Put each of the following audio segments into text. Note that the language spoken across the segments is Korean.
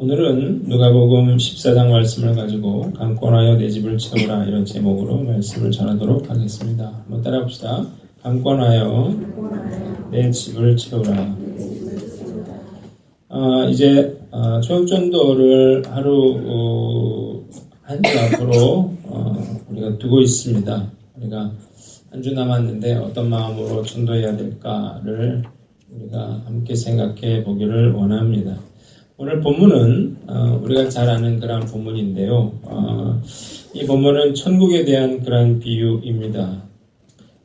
오늘은 누가복음 14장 말씀을 가지고 강권하여 내 집을 채우라 이런 제목으로 말씀을 전하도록 하겠습니다. 한번 따라 봅시다. 강권하여 내 집을 채우라. 아, 이제 아, 초역전도를 하루 어, 한주 앞으로 어, 우리가 두고 있습니다. 우리가 한 주 남았는데 어떤 마음으로 전도해야 될까를 우리가 함께 생각해 보기를 원합니다. 오늘 본문은 어, 우리가 잘 아는 그런 본문인데요. 어, 이 본문은 천국에 대한 그런 비유입니다.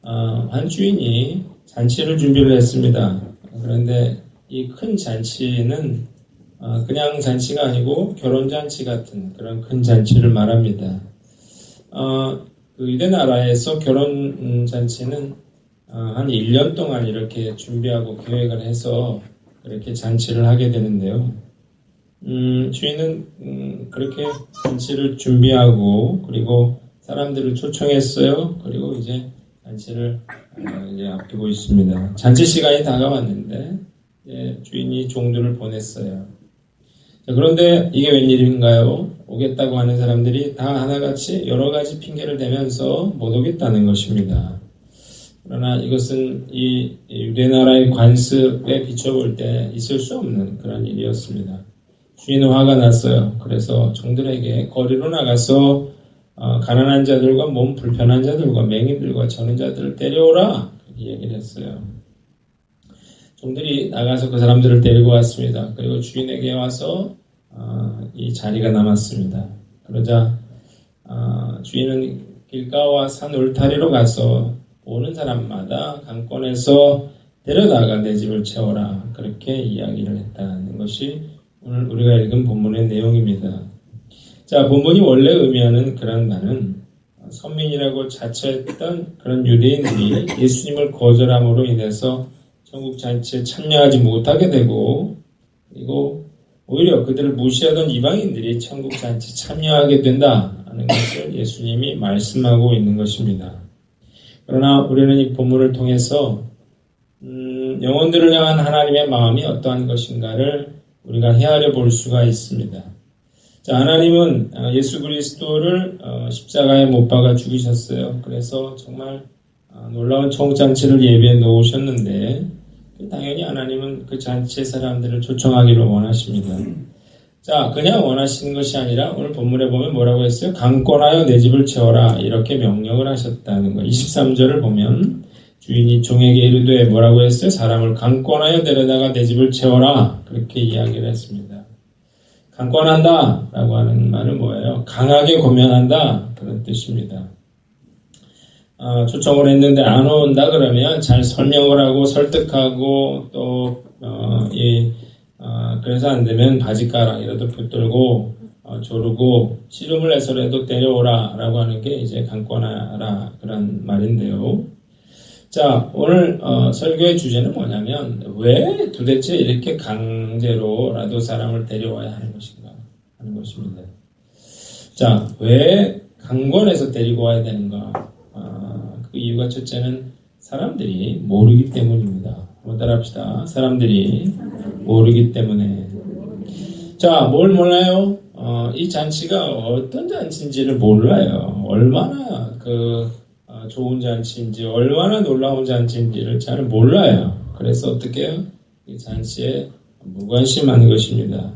어, 한 주인이 잔치를 준비를 했습니다. 그런데 이 큰 잔치는 어, 그냥 잔치가 아니고 결혼 잔치 같은 그런 큰 잔치를 말합니다. 어, 그 유대 나라에서 결혼 잔치는 어, 한 1년 동안 이렇게 준비하고 계획을 해서 그렇게 잔치를 하게 되는데요. 음, 주인은 음, 그렇게 잔치를 준비하고 그리고 사람들을 초청했어요. 그리고 이제 잔치를 어, 이제 앞두고 있습니다. 잔치 시간이 다가왔는데 예, 주인이 종들을 보냈어요. 자, 그런데 이게 웬일인가요? 오겠다고 하는 사람들이 다 하나같이 여러 가지 핑계를 대면서 못 오겠다는 것입니다. 그러나 이것은 이 유대 나라의 관습에 비춰볼 때 있을 수 없는 그런 일이었습니다. 주인은 화가 났어요. 그래서 종들에게 거리로 나가서 어, 가난한 자들과 몸 불편한 자들과 맹인들과 저는 자들을 데려오라 그렇게 얘기를 했어요. 종들이 나가서 그 사람들을 데리고 왔습니다. 그리고 주인에게 와서 어, 이 자리가 남았습니다. 그러자 어, 주인은 길가와 산 울타리로 가서 오는 사람마다 강권에서 데려다가 내 집을 채워라 그렇게 이야기를 했다는 것이 오늘 우리가 읽은 본문의 내용입니다. 자, 본문이 원래 의미하는 그런 말은 선민이라고 자처했던 그런 유대인들이 예수님을 거절함으로 인해서 천국 잔치에 참여하지 못하게 되고 그리고 오히려 그들을 무시하던 이방인들이 천국 잔치 참여하게 된다 하는 것을 예수님이 말씀하고 있는 것입니다. 그러나 우리는 이 본문을 통해서 음, 영혼들을 향한 하나님의 마음이 어떠한 것인가를 우리가 헤아려 볼 수가 있습니다. 자, 하나님은 어, 예수 그리스도를 어, 십자가에 못 박아 죽이셨어요. 그래서 정말 어, 놀라운 청장치를 예비해 놓으셨는데 당연히 하나님은 그 잔치의 사람들을 초청하기를 원하십니다. 자, 그냥 원하시는 것이 아니라 오늘 본문에 보면 뭐라고 했어요? 강권하여 내 집을 채워라 이렇게 명령을 하셨다는 거. 23절을 보면 주인이 종에게 이르되 뭐라고 했어요? 사람을 강권하여 데려다가 내 집을 채워라. 그렇게 이야기를 했습니다. 강권한다 라고 하는 말은 뭐예요? 강하게 고면한다. 그런 뜻입니다. 어, 초청을 했는데 안 온다 그러면 잘 설명을 하고 설득하고 또, 어, 이, 어, 그래서 안 되면 바지가락이라도 붙들고 어, 조르고 씨름을 해서라도 데려오라 라고 하는 게 이제 강권하라 그런 말인데요. 자, 오늘 어, 설교의 주제는 뭐냐면 왜 도대체 이렇게 강제로라도 사람을 데려와야 하는 것인가 하는 것입니다. 자, 왜 강권해서 데리고 와야 되는가? 아, 그 이유가 첫째는 사람들이 모르기 때문입니다. 한번 따라합시다. 사람들이 모르기 때문에. 자, 뭘 몰라요? 어, 이 잔치가 어떤 잔치인지를 몰라요. 얼마나 그 좋은 잔치인지 얼마나 놀라운 잔치인지를 잘 몰라요. 그래서 어떻게 해요? 이 잔치에 무관심한 것입니다.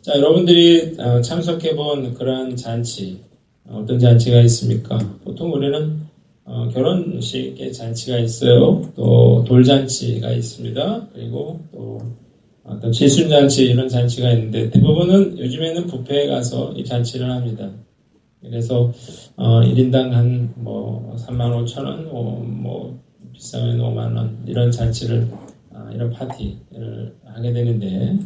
자, 여러분들이 어, 참석해 본 그런 잔치 어떤 잔치가 있습니까? 보통 우리는 어, 결혼식의 잔치가 있어요. 또 돌잔치가 있습니다. 그리고 또 어떤 칠순잔치 이런 잔치가 있는데 대부분은 요즘에는 부페에 가서 이 잔치를 합니다. 그래서 어, 1인당 한 뭐 3만 5천 원, 뭐, 뭐 비싸면 5만 원 이런 잔치를 어, 이런 파티를 하게 되는데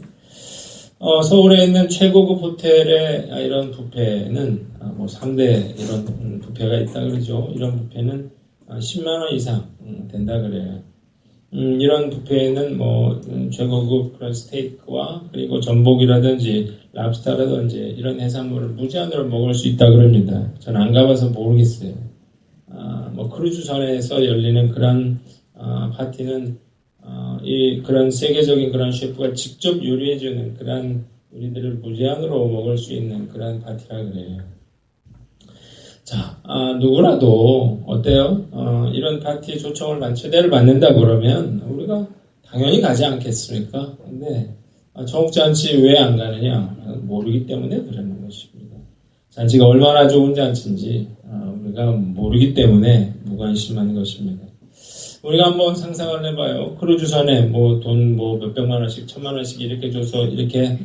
어, 서울에 있는 최고급 호텔의 이런 뷔페는 어, 뭐 3대 이런 뷔페가 있다 그러죠. 이런 뷔페는 10만 원 이상 음, 된다 그래요. 음, 이런 뷔페에는 뭐 음, 최고급 그런 스테이크와 그리고 전복이라든지 랍스타라든지 이런 해산물을 무제한으로 먹을 수 있다 그럽니다. 저는 안 가봐서 모르겠어요. 아, 뭐 크루즈선에서 열리는 그런 아, 파티는 아, 이 그런 세계적인 그런 셰프가 직접 요리해주는 그런 우리들을 무제한으로 먹을 수 있는 그런 파티라 그래요. 자, 아, 누구라도 어때요? 어, 이런 파티에 초청을 받, 초대를 받는다 그러면 우리가 당연히 가지 않겠습니까? 근데 아, 청국잔치 왜 안 가느냐? 모르기 때문에 그러는 것입니다. 잔치가 얼마나 좋은 잔치인지 아, 우리가 모르기 때문에 무관심한 것입니다. 우리가 한번 상상을 해봐요. 크루즈선에 뭐 돈 뭐 몇백만 원씩, 천만 원씩 이렇게 줘서 이렇게 어,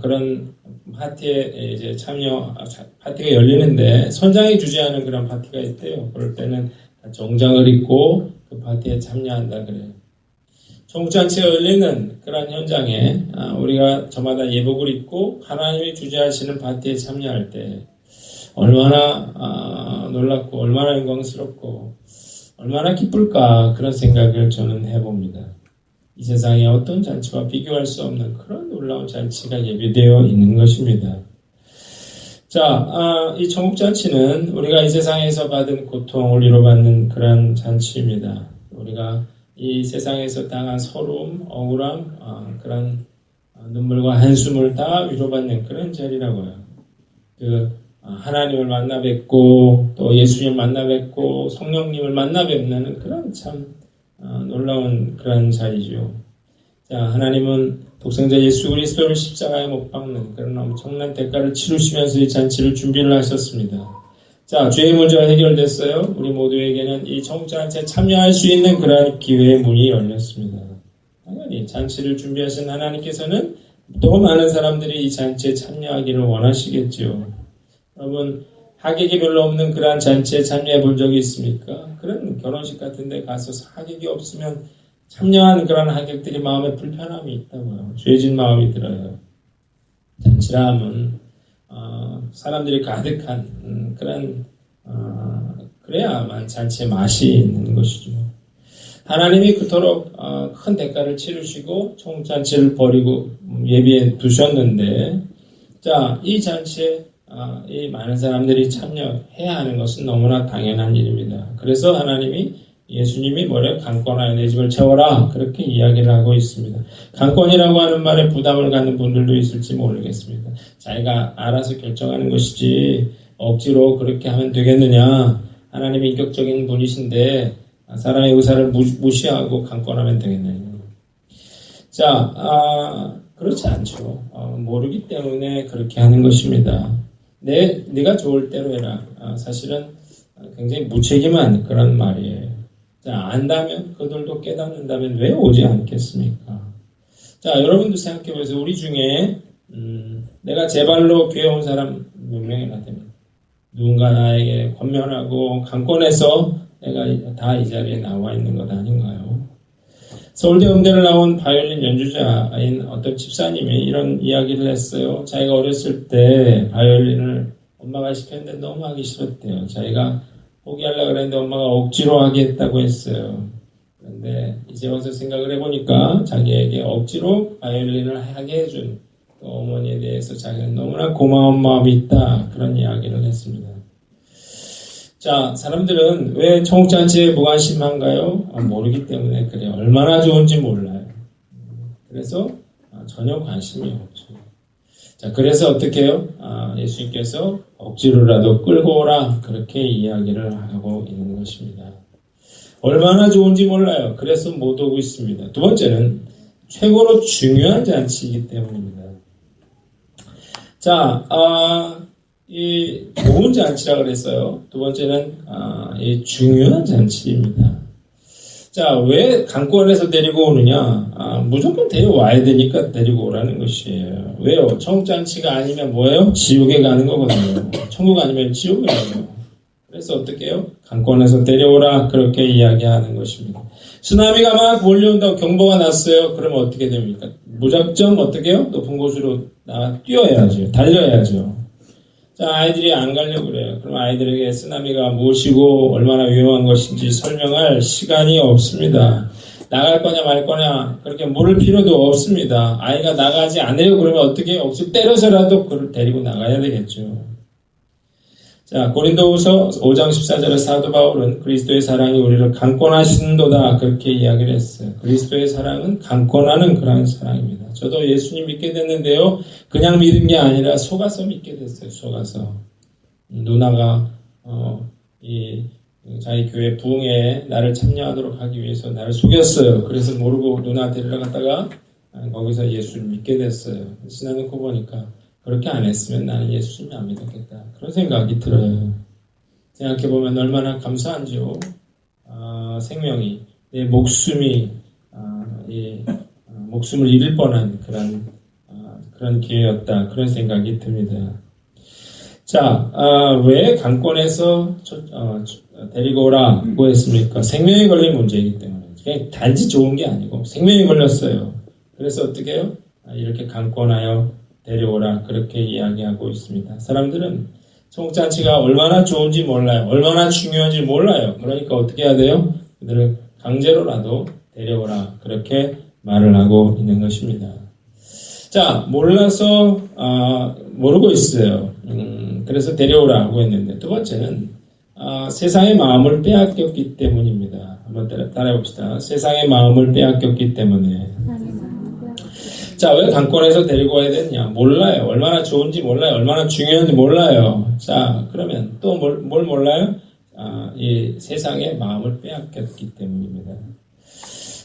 그런 파티에 이제 참여, 아, 파티가 열리는데 선장이 주재하는 그런 파티가 있대요. 그럴 때는 정장을 입고 그 파티에 참여한다 그래요. 청국잔치가 열리는 그런 현장에 아, 우리가 저마다 예복을 입고 하나님이 주재하시는 파티에 참여할 때 얼마나 아, 놀랍고 얼마나 영광스럽고 얼마나 기쁠까 그런 생각을 저는 해봅니다. 이 세상에 어떤 잔치와 비교할 수 없는 그런 놀라운 잔치가 예비되어 있는 것입니다. 자, 아, 이 천국잔치는 우리가 이 세상에서 받은 고통을 위로받는 그런 잔치입니다. 우리가 이 세상에서 당한 서러움, 억울함, 아, 그런 눈물과 한숨을 다 위로받는 그런 자리라고요. 그 아, 하나님을 만나 뵙고 또 예수님을 만나 뵙고 성령님을 만나 뵙는 그런 참 아, 놀라운 그런 자리죠. 자, 하나님은 독생자 예수 그리스도를 십자가에 못 박는 그런 엄청난 대가를 치르시면서 이 잔치를 준비를 하셨습니다. 자, 죄의 문제가 해결됐어요. 우리 모두에게는 이 청장잔치에 참여할 수 있는 그러한 기회의 문이 열렸습니다. 당연히 잔치를 준비하신 하나님께서는 더 많은 사람들이 이 잔치에 참여하기를 원하시겠죠. 여러분, 하객이 별로 없는 그러한 잔치에 참여해 본 적이 있습니까? 그런 결혼식 같은 데 가서 하객이 없으면 참여한 그런 하객들이 마음에 불편함이 있다고요. 죄진 마음이 들어요. 잔치라 하면 어, 사람들이 가득한 음, 그런 어, 그래야만 잔치의 맛이 있는 것이죠. 하나님이 그토록 어, 큰 대가를 치르시고 총잔치를 버리고 예비해 두셨는데 자 이 잔치에 아, 이 많은 사람들이 참여해야 하는 것은 너무나 당연한 일입니다. 그래서 하나님이 예수님이 뭐래 강권하여 내 집을 채워라 그렇게 이야기를 하고 있습니다. 강권이라고 하는 말에 부담을 갖는 분들도 있을지 모르겠습니다. 자기가 알아서 결정하는 것이지 억지로 그렇게 하면 되겠느냐? 하나님이 인격적인 분이신데 사람의 의사를 무시하고 강권하면 되겠느냐? 자, 아, 그렇지 않죠. 어, 모르기 때문에 그렇게 하는 것입니다. 내, 네가 좋을 대로 해라. 아, 사실은 굉장히 무책임한 그런 말이에요. 자, 안다면, 그들도 깨닫는다면 왜 오지 않겠습니까? 자, 여러분도 생각해 보세요. 우리 중에, 음, 내가 제 발로 온 사람 몇 명이나 됩니까? 누군가 나에게 권면하고 강권해서 내가 다 이 자리에 나와 있는 것 아닌가요? 서울대 음대를 나온 바이올린 연주자인 어떤 집사님이 이런 이야기를 했어요. 자기가 어렸을 때 바이올린을 엄마가 시켰는데 너무 하기 싫었대요. 자기가 포기하려고 그랬는데 엄마가 억지로 하게 했다고 했어요. 그런데 이제 와서 생각을 해보니까 자기에게 억지로 바이올린을 하게 해준 그 어머니에 대해서 자기는 너무나 고마운 마음이 있다. 그런 이야기를 했습니다. 자, 사람들은 왜 청국잔치에 무관심한가요? 아, 모르기 때문에 그래요. 얼마나 좋은지 몰라요. 그래서 아, 전혀 관심이 없죠. 자, 그래서 어떻게 해요? 아, 예수님께서 억지로라도 끌고 오라. 그렇게 이야기를 하고 있는 것입니다. 얼마나 좋은지 몰라요. 그래서 못 오고 있습니다. 두 번째는 최고로 중요한 잔치이기 때문입니다. 자, 아, 이 좋은 잔치라 그랬어요. 두 번째는 아, 이 중요한 잔치입니다. 자, 왜 강권에서 데리고 오느냐? 아, 무조건 데려와야 되니까 데리고 오라는 것이에요. 왜요? 청장치가 아니면 뭐예요? 지옥에 가는 거거든요. 천국 아니면 지옥에 가요. 그래서 어떻게 해요? 강권에서 데려오라 그렇게 이야기하는 것입니다. 쓰나미가 막 몰려온다고 경보가 났어요. 그러면 어떻게 됩니까? 무작정 어떻게 해요? 높은 곳으로 나 뛰어야죠. 달려야죠. 자, 아이들이 안 가려고 그래요. 그럼 아이들에게 쓰나미가 무엇이고 얼마나 위험한 것인지 설명할 시간이 없습니다. 나갈 거냐 말 거냐 그렇게 물을 필요도 없습니다. 아이가 나가지 않으려고 그러면 어떻게 억지 때려서라도 그를 데리고 나가야 되겠죠. 자, 고린도후서 5장 14절에 사도 바울은 그리스도의 사랑이 우리를 강권하신도다 그렇게 이야기를 했어요. 그리스도의 사랑은 강권하는 그러한 사랑입니다. 저도 예수님 믿게 됐는데요. 그냥 믿은 게 아니라 속아서 믿게 됐어요. 속아서. 누나가 어, 이 자기 교회 부흥에 나를 참여하도록 하기 위해서 나를 속였어요. 그래서 모르고 누나 데리러 갔다가 거기서 예수를 믿게 됐어요. 지나놓고 보니까 그렇게 안 했으면 나는 예수님이 안 믿었겠다. 그런 생각이 들어요. 생각해보면 얼마나 감사한지요. 아, 생명이, 내 목숨이, 아, 이, 아, 목숨을 잃을 뻔한 그런, 아, 그런 기회였다. 그런 생각이 듭니다. 자, 아, 왜 강권에서 어, 데리고 오라고 했습니까? 생명에 걸린 문제이기 때문에. 그냥 단지 좋은 게 아니고 생명이 걸렸어요. 그래서 어떻게 해요? 아, 이렇게 강권하여 데려오라 그렇게 이야기하고 있습니다. 사람들은 청국잔치가 얼마나 좋은지 몰라요. 얼마나 중요한지 몰라요. 그러니까 어떻게 해야 돼요? 그들을 강제로라도 데려오라 그렇게 말을 하고 있는 것입니다. 자 몰라서 아, 모르고 있어요. 음, 그래서 데려오라고 했는데 두 번째는 아, 세상의 마음을 빼앗겼기 때문입니다. 한번 따라, 해 봅시다. 세상의 마음을 빼앗겼기 때문에 자, 왜 강권에서 데리고 와야 되느냐? 몰라요. 얼마나 좋은지 몰라요. 얼마나 중요한지 몰라요. 자, 그러면 또 뭘, 뭘 몰라요? 아, 이 세상의 마음을 빼앗겼기 때문입니다.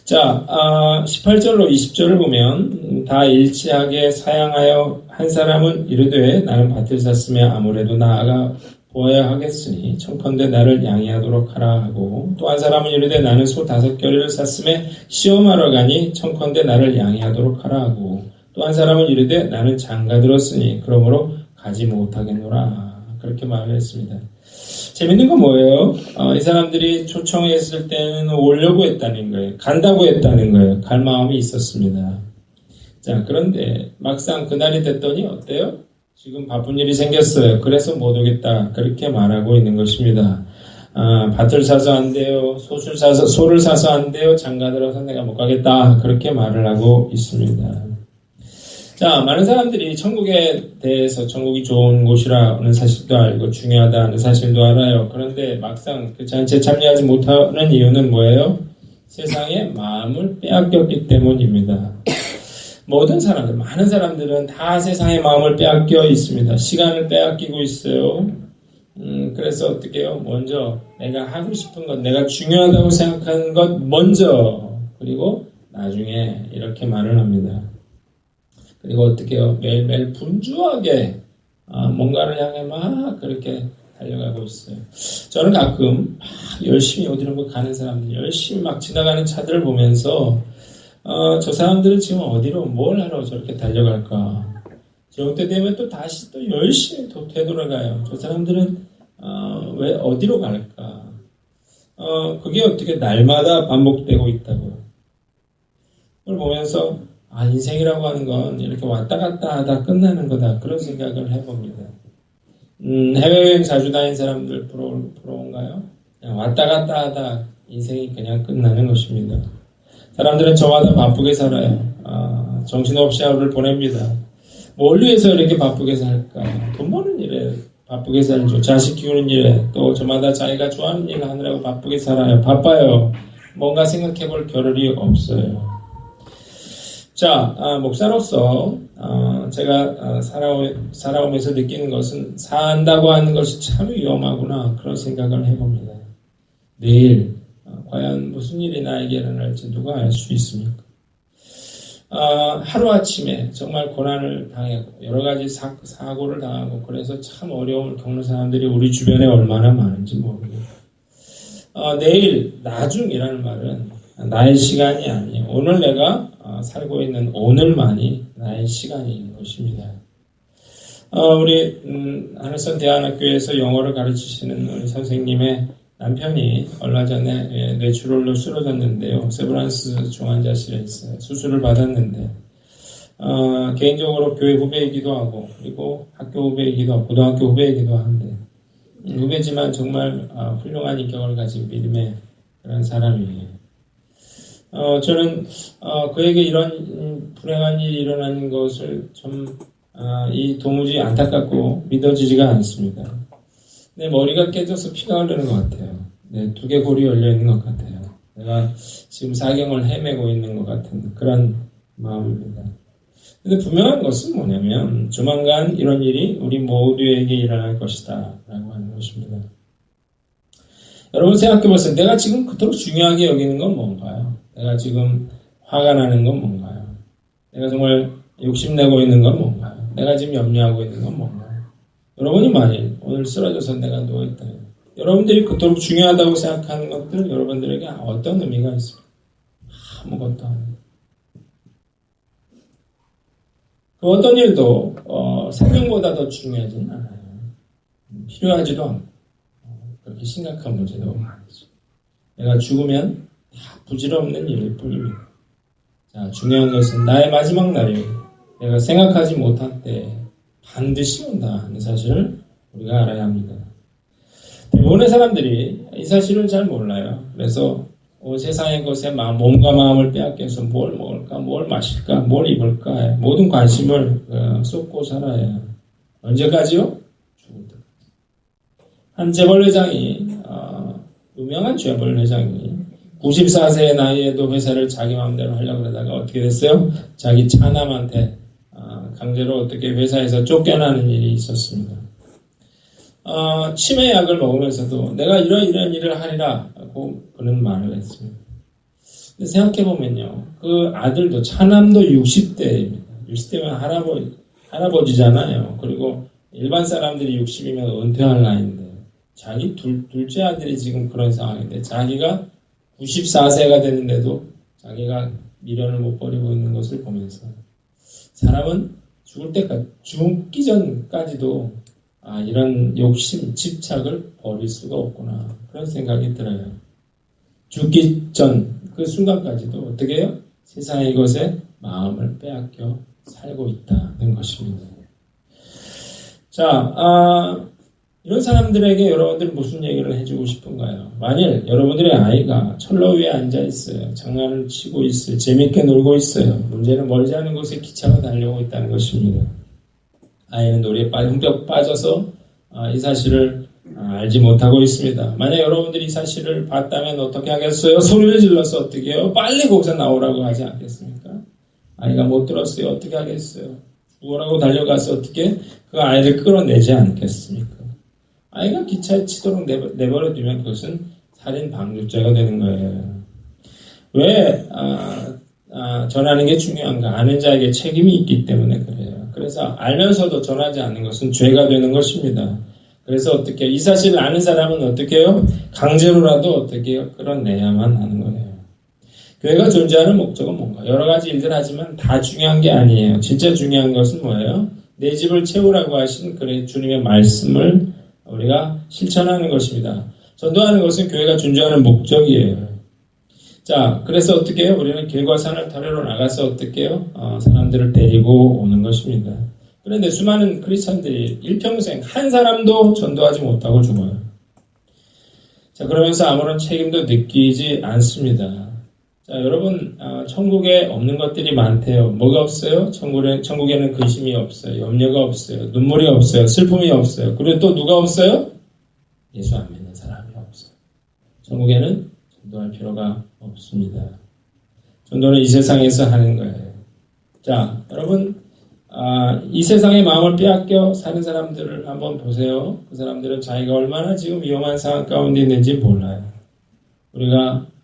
자, 아, 18절로 20절을 보면 다 일치하게 사양하여 한 사람은 이르되 나는 밭을 샀으며 아무래도 나아가 보아야 하겠으니 청컨대 나를 양해하도록 하라 하고 또 한 사람은 이르되 나는 소 다섯 결의를 샀음에 시험하러 가니 청컨대 나를 양해하도록 하라 하고 또 한 사람은 이르되 나는 장가 들었으니 그러므로 가지 못하겠노라 그렇게 말을 했습니다. 재밌는 건 뭐예요? 어, 이 사람들이 초청했을 때는 오려고 했다는 거예요. 간다고 했다는 거예요. 갈 마음이 있었습니다. 자, 그런데 막상 그날이 됐더니 어때요? 지금 바쁜 일이 생겼어요. 그래서 못 오겠다. 그렇게 말하고 있는 것입니다. 아, 밭을 사서 안 돼요. 소를 사서, 소를 사서 안 돼요. 장가 들어서 내가 못 가겠다. 그렇게 말을 하고 있습니다. 자, 많은 사람들이 천국에 대해서 천국이 좋은 곳이라는 사실도 알고 중요하다는 사실도 알아요. 그런데 막상 그 잔치에 참여하지 못하는 이유는 뭐예요? 세상의 마음을 빼앗겼기 때문입니다. 모든 사람들, 많은 사람들은 다 세상의 마음을 빼앗겨 있습니다. 시간을 빼앗기고 있어요. 음, 그래서 어떻게 해요? 먼저 내가 하고 싶은 것, 내가 중요하다고 생각하는 것 먼저, 그리고 나중에 이렇게 말을 합니다. 그리고 어떻게 해요? 매일매일 분주하게 아, 뭔가를 향해 막 그렇게 달려가고 있어요. 저는 가끔 막 열심히 어디론가 가는 사람들, 열심히 막 지나가는 차들을 보면서 어, 저 사람들은 지금 어디로 뭘 하러 저렇게 달려갈까? 저때 되면 또 다시 또 열심히 또 되돌아가요. 저 사람들은 어, 왜 어디로 갈까? 어, 그게 어떻게 날마다 반복되고 있다고요. 그걸 보면서 아 인생이라고 하는 건 이렇게 왔다 갔다 하다 끝나는 거다 그런 생각을 해봅니다. 음, 해외여행 자주 다닌 사람들 부러, 부러운가요? 왔다 갔다 하다 인생이 그냥 끝나는 것입니다. 사람들은 저마다 바쁘게 살아요. 아, 정신없이 하루를 보냅니다. 뭘 위해서 이렇게 바쁘게 살까? 돈 버는 일에 바쁘게 살죠. 자식 키우는 일에 또 저마다 자기가 좋아하는 일 하느라고 바쁘게 살아요. 바빠요. 뭔가 생각해 볼 겨를이 없어요. 자, 아, 목사로서 아, 제가 아, 살아오, 살아오면서 느끼는 것은 산다고 하는 것이 참 위험하구나 그런 생각을 해봅니다. 내일 과연 무슨 일이 나에게 일어날지 누가 알 수 있습니까? 아, 하루아침에 정말 고난을 당하고 여러 가지 사, 고를 당하고 그래서 참 어려움을 겪는 사람들이 우리 주변에 얼마나 많은지 모르겠어요. 아, 내일 나중이라는 말은 나의 시간이 아니에요. 오늘 내가 아, 살고 있는 오늘만이 나의 시간인 것입니다. 아, 우리 음, 하늘선 대안학교에서 영어를 가르치시는 우리 선생님의 남편이 얼마 전에 예, 뇌출혈로 쓰러졌는데요. 세브란스 중환자실에 있어요. 수술을 받았는데 어, 개인적으로 교회 후배이기도 하고 그리고 학교 후배이기도 하고 고등학교 후배이기도 한데 음, 후배지만 정말 어, 훌륭한 인격을 가진 믿음의 그런 사람이에요. 어, 저는 어, 그에게 이런 불행한 일이 일어나는 것을 좀 어, 이 도무지 안타깝고 믿어지지가 않습니다. 내 머리가 깨져서 피가 흐르는 것 같아요. 내 두개골이 열려 있는 것 같아요. 내가 지금 사경을 헤매고 있는 것 같은 그런 마음입니다. 근데 분명한 것은 뭐냐면 조만간 이런 일이 우리 모두에게 일어날 것이다 라고 하는 것입니다. 여러분 생각해 보세요. 내가 지금 그토록 중요하게 여기는 건 뭔가요? 내가 지금 화가 나는 건 뭔가요? 내가 정말 욕심내고 있는 건 뭔가요? 내가 지금 염려하고 있는 건 뭔가요? 여러분이 만일 오늘 쓰러져서 내가 누워있다. 여러분들이 그토록 중요하다고 생각하는 것들 여러분들에게 어떤 의미가 있습니까? 아무것도 아니에요. 그 어떤 일도 어, 생명보다 더 중요하지는 않아요. 필요하지도 않고 어, 그렇게 심각한 문제도 아니죠. 내가 죽으면 다 부질없는 일일 뿐입니다. 자, 중요한 것은 나의 마지막 날이 내가 생각하지 못한 때 반드시 온다 하는 사실을 우리가 알아야 합니다. 대부분의 사람들이 이 사실을 잘 몰라요. 그래서 어, 세상의 것에 몸과 마음을 빼앗겨서 뭘 먹을까, 뭘 마실까, 뭘 입을까 모든 관심을 어, 쏟고 살아요. 언제까지요? 죽을 때까지. 한 재벌 회장이 어, 유명한 재벌 회장이 94세의 나이에도 회사를 자기 마음대로 하려고 그러다가 어떻게 됐어요? 자기 차남한테 어, 강제로 어떻게 회사에서 쫓겨나는 일이 있었습니다. 어, 치매 약을 먹으면서도 내가 이런 이런 일을 하리라 하고 그런 말을 했습니다. 근데 생각해보면요. 그 아들도 차남도 60대입니다. 60대면 할아버지, 할아버지잖아요. 그리고 일반 사람들이 60이면 은퇴할 나이인데 자기 둘, 둘째 아들이 지금 그런 상황인데 자기가 94세가 됐는데도 자기가 미련을 못 버리고 있는 것을 보면서 사람은 죽을 때까지 죽기 전까지도 아, 이런 욕심, 집착을 버릴 수가 없구나. 그런 생각이 들어요. 죽기 전 그 순간까지도 어떻게 해요? 세상의 것에 마음을 빼앗겨 살고 있다는 것입니다. 자, 아, 이런 사람들에게 여러분들 무슨 얘기를 해주고 싶은가요? 만일 여러분들의 아이가 철로 위에 앉아 있어요. 장난을 치고 있어요. 재밌게 놀고 있어요. 문제는 멀지 않은 곳에 기차가 달려오고 있다는 것입니다. 아이는 놀이에 흠뻑 빠져서 아, 이 사실을 아, 알지 못하고 있습니다. 만약 여러분들이 이 사실을 봤다면 어떻게 하겠어요? 소리를 질러서 어떻게 해요? 빨리 거기서 나오라고 하지 않겠습니까? 아이가 못 들었어요. 어떻게 하겠어요? 죽어라고 달려가서 어떻게 그 아이를 끌어내지 않겠습니까? 아이가 기차에 치도록 내버려 두면 그것은 살인 방조죄가 되는 거예요. 왜 아, 아, 전하는 게 중요한가? 아는 자에게 책임이 있기 때문에 그래요. 그래서 알면서도 전하지 않는 것은 죄가 되는 것입니다. 그래서 어떻게 이 사실을 아는 사람은 어떻게 해요? 강제로라도 어떻게 해요? 끌어내야만 하는 거예요. 교회가 존재하는 목적은 뭔가? 여러 가지 일들 하지만 다 중요한 게 아니에요. 진짜 중요한 것은 뭐예요? 내 집을 채우라고 하신 그래 주님의 말씀을 우리가 실천하는 것입니다. 전도하는 것은 교회가 존재하는 목적이에요. 자, 그래서 어떻게 해요? 우리는 길과 산을 터리로 나가서 어떻게 해요? 어, 사람들을 데리고 오는 것입니다. 그런데 수많은 크리스천들이 일평생 한 사람도 전도하지 못하고 죽어요. 자, 그러면서 아무런 책임도 느끼지 않습니다. 자, 여러분, 어, 천국에 없는 것들이 많대요. 뭐가 없어요? 천국에, 천국에는 근심이 없어요. 염려가 없어요. 눈물이 없어요. 슬픔이 없어요. 그리고 또 누가 없어요? 예수 안 믿는 사람이 없어요. 천국에는 전도할 필요가 없습니다. 전도는 이 세상에서 하는 거예요. 자, 여러분, 아, 이 세상의 마음을 빼앗겨 사는 사람들을 한번 보세요. 그 사람들은 자기가 얼마나 지금 위험한 상황 가운데 있는지 몰라요. 우리가 아,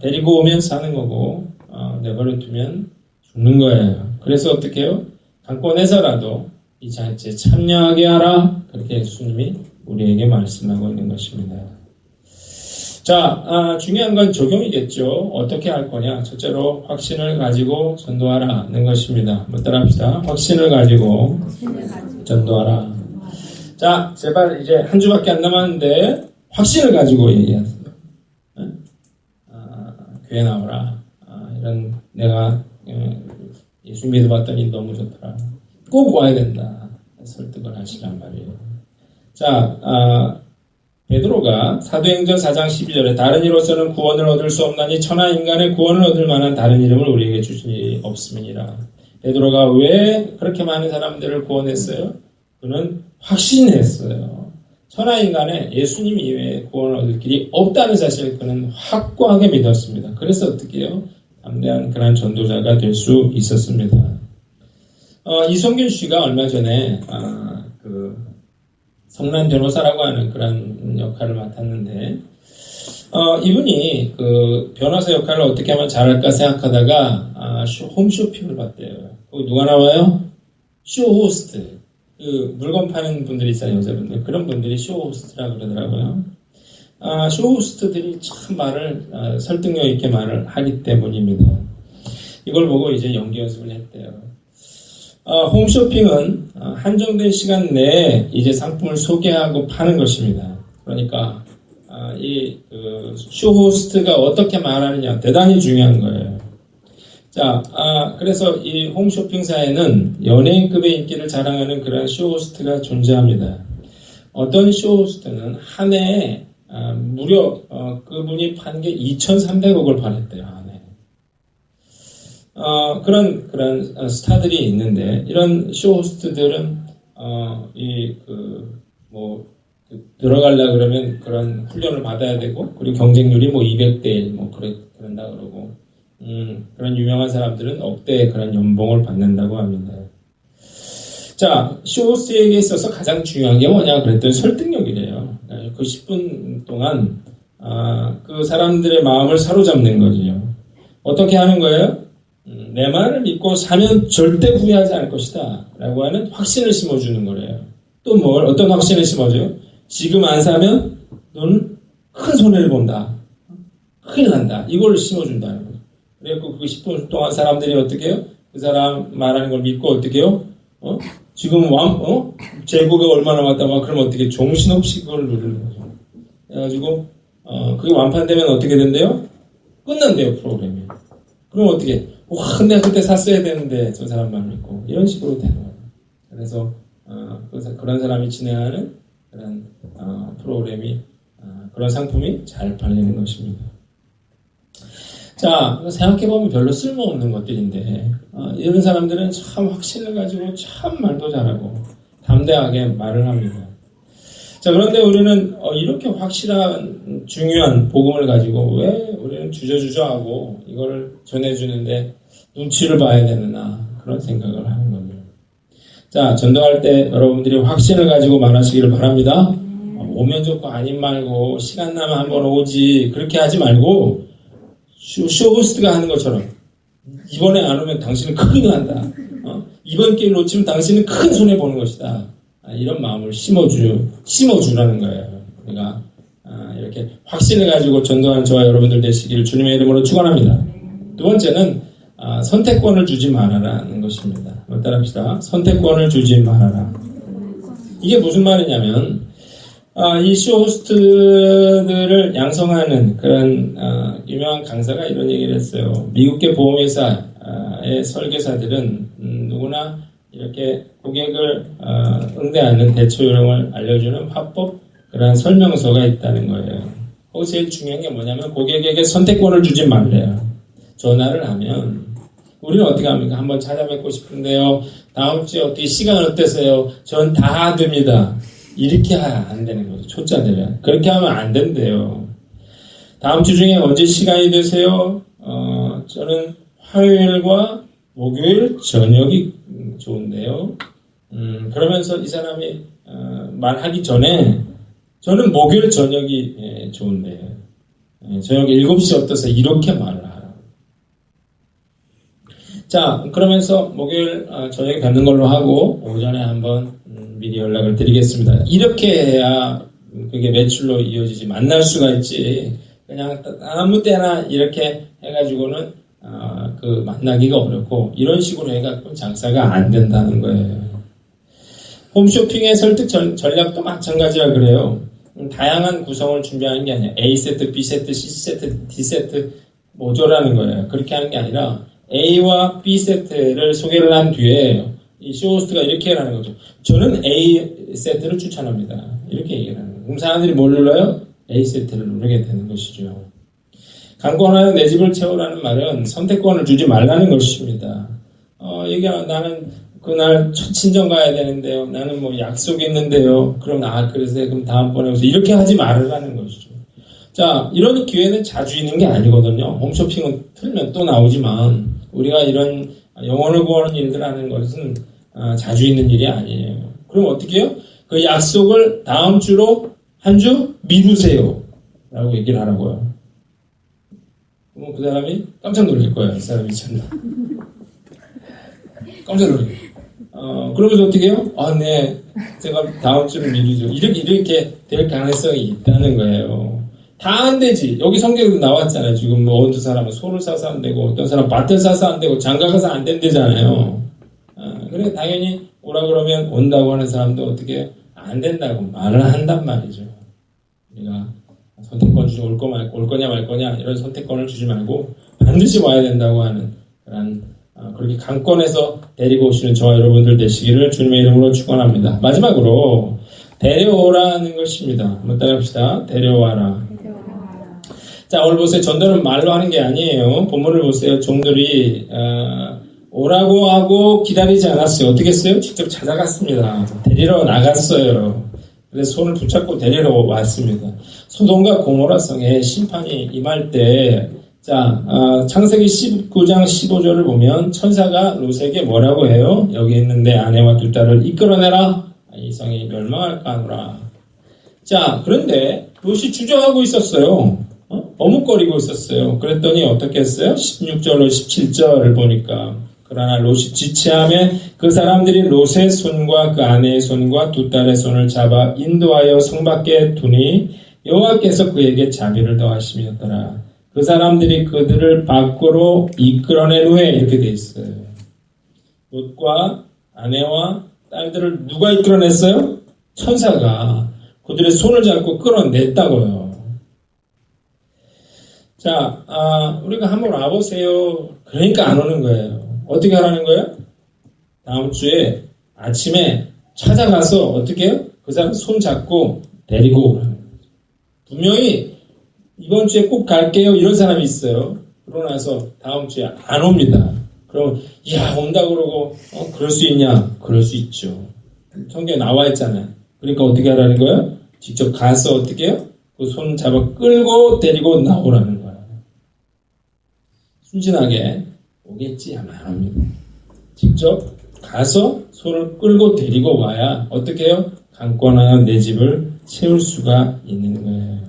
데리고 오면 사는 거고 아, 내버려 두면 죽는 거예요. 그래서 어떻게 해요? 강권해서라도 이 자체에 참여하게 하라. 그렇게 예수님이 우리에게 말씀하고 있는 것입니다. 자, 아, 중요한 건 적용이겠죠. 어떻게 할 거냐? 첫째로 확신을 가지고 전도하라는 것입니다. 한번 따라합시다. 확신을 가지고 전도하라. 자, 제발 이제 한 주밖에 안 남았는데 확신을 가지고 얘기하세요. 아, 교회 나오라. 아, 이런 내가 예, 예수 믿어봤더니 너무 좋더라. 꼭 와야 된다. 설득을 하시란 말이에요. 자, 아, 베드로가 사도행전 4장 12절에 다른 이로서는 구원을 얻을 수 없나니 천하 인간의 구원을 얻을 만한 다른 이름을 우리에게 주시니 없음이니라. 베드로가 왜 그렇게 많은 사람들을 구원했어요? 그는 확신했어요. 천하인간에 예수님 이외에 구원을 얻을 길이 없다는 사실을 그는 확고하게 믿었습니다. 그래서 어떻게 해요? 담대한 그런 전도자가 될 수 있었습니다. 어, 이성균 씨가 얼마 전에 아, 그 성난 변호사라고 하는 그런 역할을 맡았는데 어, 이분이 그 변호사 역할을 어떻게 하면 잘할까 생각하다가 아, 쇼, 홈쇼핑을 봤대요. 누가 나와요? 쇼호스트. 그 물건 파는 분들이 있어요, 여자분들. 그런 분들이 쇼호스트라 그러더라고요. 아, 쇼호스트들이 참 말을 아, 설득력 있게 말을 하기 때문입니다. 이걸 보고 이제 연기 연습을 했대요. 아, 홈쇼핑은 아, 한정된 시간 내에 이제 상품을 소개하고 파는 것입니다. 그러니까 아, 이그 쇼호스트가 어떻게 말하느냐 대단히 중요한 거예요. 자, 아, 그래서 이 홈쇼핑사에는 연예인급의 인기를 자랑하는 그런 쇼호스트가 존재합니다. 어떤 쇼호스트는 한 해에 아, 무려 어, 그분이 판 게 2,300억을 팔았대요. 한 해. 어, 그런 그런 어, 스타들이 있는데 이런 쇼호스트들은 어, 이그뭐 들어가려 그러면 그런 훈련을 받아야 되고 그리고 경쟁률이 뭐 200대 1 뭐 그래 그런다 그러고 음, 그런 유명한 사람들은 억대 그런 연봉을 받는다고 합니다. 자, 쇼호스에게 있어서 가장 중요한 게 뭐냐 그랬더니 설득력이래요. 그 10분 동안 아, 그 사람들의 마음을 사로잡는 거지요. 어떻게 하는 거예요? 음, 내 말을 믿고 사면 절대 후회하지 않을 것이다. 라고 하는 확신을 심어주는 거래요. 또 뭘, 어떤 확신을 심어줘요? 지금 안 사면 너는 큰 손해를 본다. 큰일 난다. 이걸 심어준다는 거예요. 그래갖고 그 10분 동안 사람들이 어떻게 해요? 그 사람 말하는 걸 믿고 어떻게 해요? 어? 지금 왕, 어? 재고가 얼마 남았다, 막, 그러면 어떻게 정신없이 그걸 누르는 거죠. 그래가지고, 어, 그게 완판되면 어떻게 된대요? 끝난대요, 프로그램이. 그럼 어떻게, 와, 내가 그때 샀어야 되는데, 저 사람만 믿고. 이런 식으로 되는 거예요. 그래서, 어, 그 그런 사람이 진행하는 그런, 어, 프로그램이, 어, 그런 상품이 잘 팔리는 것입니다. 자, 생각해보면 별로 쓸모없는 것들인데, 어, 이런 사람들은 참 확신을 가지고 참 말도 잘하고, 담대하게 말을 합니다. 자, 그런데 우리는 어, 이렇게 확실한, 중요한 복음을 가지고 왜 우리는 주저주저하고 이걸 전해주는데 눈치를 봐야 되느나, 그런 생각을 하는 겁니다. 자, 전도할 때 여러분들이 확신을 가지고 말하시기를 바랍니다. 어, 오면 좋고 아닌 말고, 시간 나면 한번 오지, 그렇게 하지 말고, 쇼, 쇼호스트가 하는 것처럼 이번에 안 오면 당신은 큰일 난다. 어? 이번 기회를 놓치면 당신은 큰 손해 보는 것이다. 아, 이런 마음을 심어주 심어주라는 거예요. 우리가 아, 이렇게 확신을 가지고 전도하는 저와 여러분들 되시기를 주님의 이름으로 축원합니다. 두 번째는 아, 선택권을 주지 말아라는 것입니다. 따라합시다. 선택권을 주지 말아라. 이게 무슨 말이냐면 아, 이 쇼호스트들을 양성하는 그런 아, 유명한 강사가 이런 얘기를 했어요. 미국계 보험회사의 설계사들은 음, 누구나 이렇게 고객을 아, 응대하는 대처 요령을 알려주는 화법 그런 설명서가 있다는 거예요. 거기 제일 중요한 게 뭐냐면 고객에게 선택권을 주지 말래요. 전화를 하면 우리는 어떻게 합니까? 한번 찾아뵙고 싶은데요. 다음 주에 어떻게 시간 어떠세요? 전 다 됩니다. 이렇게 안 되는 거죠. 초짜들은. 그렇게 하면 안 된대요. 다음 주 중에 언제 시간이 되세요? 어, 저는 화요일과 목요일 저녁이 좋은데요. 음, 그러면서 이 사람이 어, 말하기 전에 저는 목요일 저녁이 예, 좋은데 예, 저녁 7시 어떠세요? 이렇게 말을 하라. 자, 그러면서 목요일 어, 저녁에 뵙는 걸로 하고 오전에 한번 미리 연락을 드리겠습니다. 이렇게 해야 그게 매출로 이어지지 만날 수가 있지 그냥 아무 때나 이렇게 해가지고는 어, 그 만나기가 어렵고 이런 식으로 해갖고 장사가 안 된다는 거예요. 홈쇼핑의 설득 전, 전략도 마찬가지라 그래요. 다양한 구성을 준비하는 게 아니라 A 세트, B 세트, C 세트, D 세트 모조라는 거예요. 그렇게 하는 게 아니라 A와 B 세트를 소개를 한 뒤에 이 쇼호스트가 이렇게 하라는 거죠. 저는 A 세트를 추천합니다. 이렇게 얘기를 하는 거예요. 그럼 사람들이 뭘 눌러요? A 세트를 누르게 되는 것이죠. 강권하여 내 집을 채우라는 말은 선택권을 주지 말라는 것입니다. 어, 얘기 나는 그날 첫 친정 가야 되는데요. 나는 뭐 약속이 있는데요. 그럼 아 그래서 그럼 다음번에 오세요. 이렇게 하지 말으라는 것이죠. 자 이런 기회는 자주 있는 게 아니거든요. 홈쇼핑은 틀면 또 나오지만 우리가 이런 영혼을 구하는 일들 하는 것은 아, 자주 있는 일이 아니에요. 그럼 어떻게 해요? 그 약속을 다음 주로 한 주 미루세요. 라고 얘기를 하라고요. 그러면 그 사람이 깜짝 놀랄 거예요. 이 사람이 참. 깜짝 놀래요. 어, 그러면서 어떻게 해요? 아, 네. 제가 다음 주를 미루죠. 이렇게, 이렇게 될 가능성이 있다는 거예요. 다 안 되지. 여기 성경에도 나왔잖아요. 지금 뭐 어떤 사람은 소를 사서 안 되고, 어떤 사람은 밭을 사서 안 되고, 장가 가서 안 된대잖아요. 아, 그래, 당연히 오라 그러면 온다고 하는 사람도 어떻게 안 된다고 말을 한단 말이죠. 우리가 선택권 주지 올, 거 말, 올 거냐 말 거냐 이런 선택권을 주지 말고 반드시 와야 된다고 하는 그런 어, 그렇게 강권에서 데리고 오시는 저와 여러분들 되시기를 주님의 이름으로 축원합니다. 마지막으로 데려오라는 것입니다. 한번 따라합시다. 데려와라. 자 오늘 보세요. 전도는 말로 하는 게 아니에요. 본문을 보세요. 종들이 어, 오라고 하고 기다리지 않았어요. 어떻게 했어요? 직접 찾아갔습니다. 데리러 나갔어요. 그래서 손을 붙잡고 데리러 왔습니다. 소돔과 고모라 성에 심판이 임할 때, 자, 어, 창세기 19장 15절을 보면 천사가 롯에게 뭐라고 해요? 여기 있는데 아내와 두 딸을 이끌어내라. 이 성이 멸망할까 하노라. 자, 그런데 롯이 주저하고 있었어요. 어? 어묵거리고 있었어요. 그랬더니 어떻게 했어요? 16절로 17절을 보니까 그러나 롯이 지체함에 그 사람들이 롯의 손과 그 아내의 손과 두 딸의 손을 잡아 인도하여 성 밖에 두니 여호와께서 그에게 자비를 더하심이었더라. 그 사람들이 그들을 밖으로 이끌어낸 후에 이렇게 돼 있어요. 롯과 아내와 딸들을 누가 이끌어냈어요? 천사가 그들의 손을 잡고 끌어냈다고요. 자, 아, 우리가 한번 와보세요. 그러니까 안 오는 거예요. 어떻게 하라는 거예요? 다음 주에 아침에 찾아가서 어떻게 해요? 그 사람 손 잡고 데리고 오라는 거예요. 분명히 이번 주에 꼭 갈게요. 이런 사람이 있어요. 그러고 나서 다음 주에 안 옵니다. 그럼 야 온다 그러고 어, 그럴 수 있냐? 그럴 수 있죠. 성경에 나와 있잖아요. 그러니까 어떻게 하라는 거예요? 직접 가서 어떻게 해요? 그 손 잡아 끌고 데리고 나오라는 거예요. 순진하게 오겠지 하면 안 옵니다. 직접 가서 손을 끌고 데리고 와야 어떻게 해요? 강권하여 내 집을 채울 수가 있는 거예요.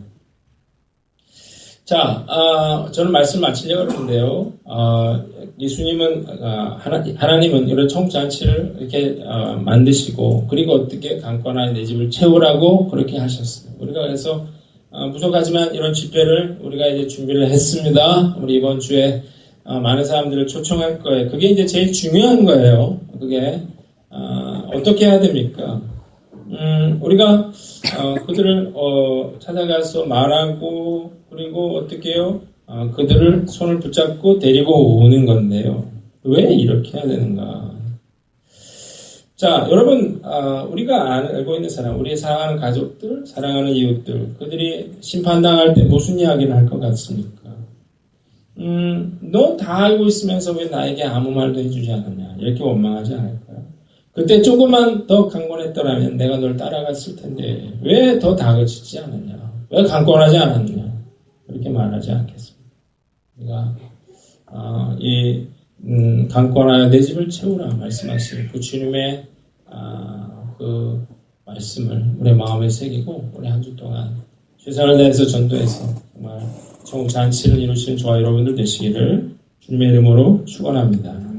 자, 아, 저는 말씀 마치려고 하는데요. 아, 예수님은 아, 하나, 하나 님은 이런 청잔치를 이렇게 아, 만드시고 그리고 어떻게 강권하여 내 집을 채우라고 그렇게 하셨어요. 우리가 그래서 아, 부족하지만 이런 집회를 우리가 이제 준비를 했습니다. 우리 이번 주에 아, 많은 사람들을 초청할 거예요. 그게 이제 제일 중요한 거예요. 그게 아, 어떻게 해야 됩니까? 음, 우리가 어, 그들을 어, 찾아가서 말하고 그리고 어떻게 해요? 어, 그들을 손을 붙잡고 데리고 오는 건데요. 왜 이렇게 해야 되는가? 자, 여러분, 아, 우리가 알고 있는 사람, 우리의 사랑하는 가족들, 사랑하는 이웃들, 그들이 심판당할 때 무슨 이야기를 할 것 같습니까? 음, 너 다 알고 있으면서 왜 나에게 아무 말도 해주지 않느냐? 이렇게 원망하지 않을까요? 그때 조금만 더 강권했더라면 내가 널 따라갔을 텐데 왜 더 다그치지 않았냐? 왜 강권하지 않았느냐? 그렇게 말하지 않겠습니다. 우리가 어, 이 음, 강권하여 내 집을 채우라 말씀하신 그 주님의 아, 그 말씀을 우리 마음에 새기고 우리 한 주 동안 최선을 다해서 전도해서 정말 종 잔치를 이루시는 저와 여러분들 되시기를 주님의 이름으로 축원합니다.